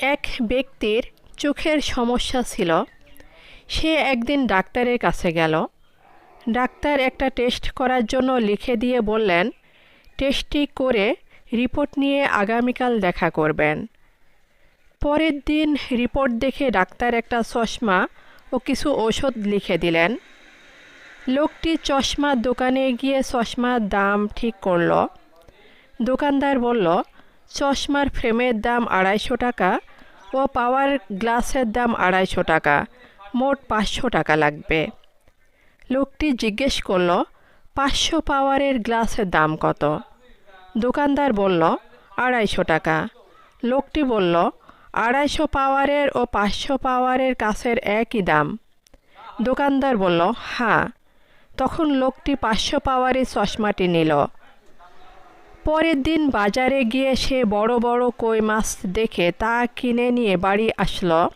এক ব্যক্তির চোখের সমস্যা ছিল। সে একদিন ডাক্তারের কাছে গেল। ডাক্তার একটা টেস্ট করার জন্য লিখে দিয়ে বললেন, টেস্টটি করে রিপোর্ট নিয়ে আগামীকাল দেখা করবেন। পরের দিন রিপোর্ট দেখে ডাক্তার একটা চশমা ও কিছু ওষুধ লিখে দিলেন। লোকটি চশমার দোকানে গিয়ে চশমার দাম ঠিক করল। দোকানদার বলল, চশমার ফ্রেমের দাম আড়াইশো টাকা ও পাওয়ার গ্লাসের দাম আড়াইশো টাকা, মোট পাঁচশো টাকা লাগবে। লোকটি জিজ্ঞেস করল, পাঁচশো পাওয়ারের গ্লাসের দাম কত? দোকানদার বলল, আড়াইশো টাকা। লোকটি বলল, আড়াইশো পাওয়ারের ও পাঁচশো পাওয়ারের কাছের একই দাম। দোকানদার বলল হ্যাঁ। তখন লোকটি পাঁচশো পাওয়ারের চশমাটি নিল। পরের দিন বাজারে গিয়ে সে বড় বড় কই মাছ দেখে তা কিনে নিয়ে বাড়ি আসলো।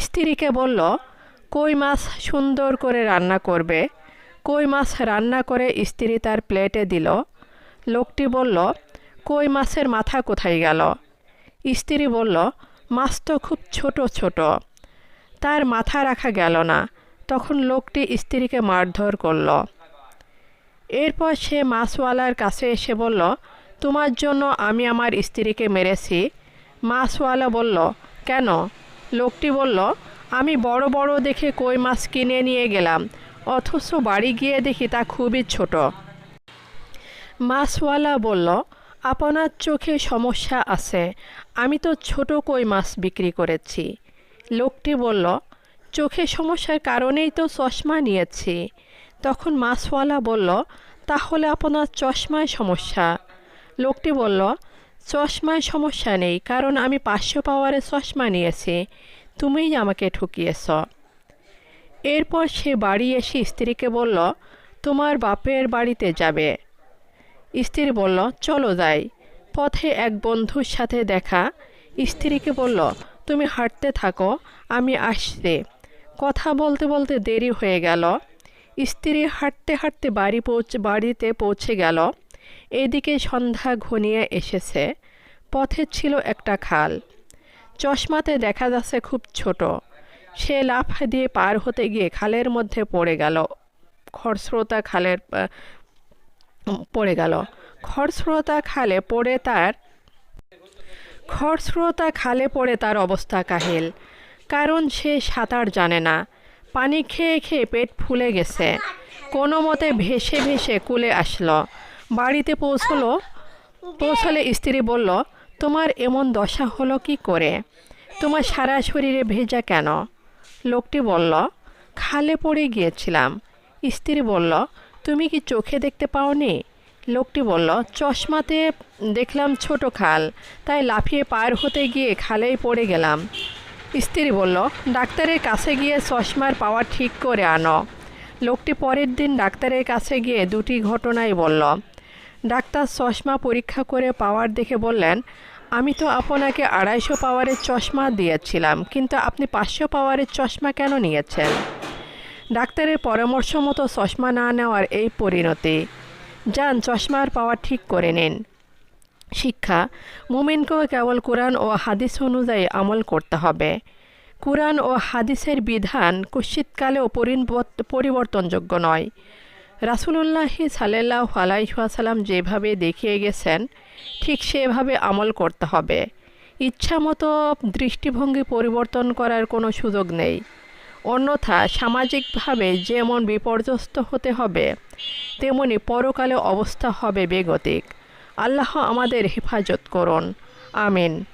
স্ত্রীকে বলল, কই মাছ সুন্দর করে রান্না করবে? কই মাছ রান্না করে স্ত্রী তার প্লেটে দিল। লোকটি বলল, কই মাছের মাথা কোথায় গেল? স্ত্রী বলল, মাছ তো খুব ছোট ছোট। তার মাথা রাখা গেল না। তখন লোকটি স্ত্রীকে মারধর করল। এরপর সে মাছওয়ালার কাছে এসে বলল তোমার জন্য আমি আমার স্ত্রীকে মেরেছি? মাছওয়ালা বলল, কেন? লোকটি বলল, আমি বড় বড় দেখে কই মাছ কিনে নিয়ে গেলাম, অথচ বাড়ি গিয়ে দেখি তা খুবই ছোট। মাছওয়ালা বলল, আপনার চোখে সমস্যা আছে, আমি তো ছোট কই মাছ বিক্রি করেছি। লোকটি বলল, চোখে সমস্যার কারণেই তো চশমা নিয়েছি। তখন মাছওয়ালা বলল, তাহলে আপনার চশমায় সমস্যা। লোকটি বলল, চশমায় সমস্যা নেই, কারণ আমি পাঁচশো পাওয়ারে চশমা নিয়েছি। তুমিই আমাকে ঠকিয়েছ। এরপর সে বাড়ি এসে স্ত্রীকে বলল, তোমার বাপের বাড়িতে যাবে। স্ত্রী বলল, চলো যাই। পথে এক বন্ধুর সাথে দেখা, স্ত্রীকে বলল, তুমি হাঁটতে থাকো, আমি আসতে কথা বলতে বলতে দেরি হয়ে গেল। স্ত্রী হাঁটতে হাঁটতে বাড়ি পৌঁছ, বাড়িতে পৌঁছে গেল। এদিকে সন্ধ্যা ঘনিয়ে এসেছে। পথে ছিল একটা খাল। চশমাতে দেখা যাচ্ছে খুব ছোট। সে লাফ দিয়ে পার হতে গিয়ে খালের মধ্যে পড়ে গেল। খরস্রোতা খালের পড়ে গেল। খরস্রোতা খালে পড়ে তার, খরস্রোতা খালে পড়ে তার অবস্থা কাহিল। কারণ সে সাঁতার জানে না। পানি খেয়ে খেয়ে পেট ফুলে গেছে। কোনো মতে ভেসে ভেসে কুলে আসলো। বাড়িতে পৌঁছলো। পৌঁছলে স্ত্রী বলল, তোমার এমন দশা হলো কি করে? তোমার সারা শরীরে ভেজা কেন? লোকটি বলল, খালে পড়ে গিয়েছিলাম। স্ত্রী বলল, তুমি কি চোখে দেখতে পাওনি? লোকটি বলল, চশমাতে দেখলাম ছোট খাল, তাই লাফিয়ে পার হতে গিয়ে খালেই পড়ে গেলাম। স্ত্রী বলল, ডাক্তারের কাছে গিয়ে চশমার পাওয়ার ঠিক করে আনো। লোকটি পরের দিন ডাক্তারের কাছে গিয়ে দুটি ঘটনাই বলল ডাক্তার চশমা পরীক্ষা করে পাওয়ার দেখে বললেন, আমি তো আপনাকে আড়াইশো পাওয়ারের চশমা দিয়েছিলাম, কিন্তু আপনি পাঁচশো পাওয়ারের চশমা কেন নিয়েছেন? ডাক্তারের পরামর্শ মতো চশমা না নেওয়ার এই পরিণতি। যান, চশমার পাওয়ার ঠিক করে নিন। শিক্ষা মুমিনকেও কেবল কোরআন ও হাদিস অনুযায়ী আমল করতে হবে। কোরআন ও হাদিসের বিধান পরিবর্ত- পরিবর্তনযোগ্য নয়। রাসুলুল্লাহি সাল্লাহ আলাইসাল্লাম যেভাবে দেখিয়ে গেছেন, ঠিক সেভাবে আমল করতে হবে। ইচ্ছামতো দৃষ্টিভঙ্গি পরিবর্তন করার কোনো সুযোগ নেই। অন্যথা সামাজিকভাবে যেমন বিপর্যস্ত হতে হবে, তেমনি পরকালে অবস্থা হবে বেগতিক। আল্লাহ আমাদের হেফাজত করুন। আমিন।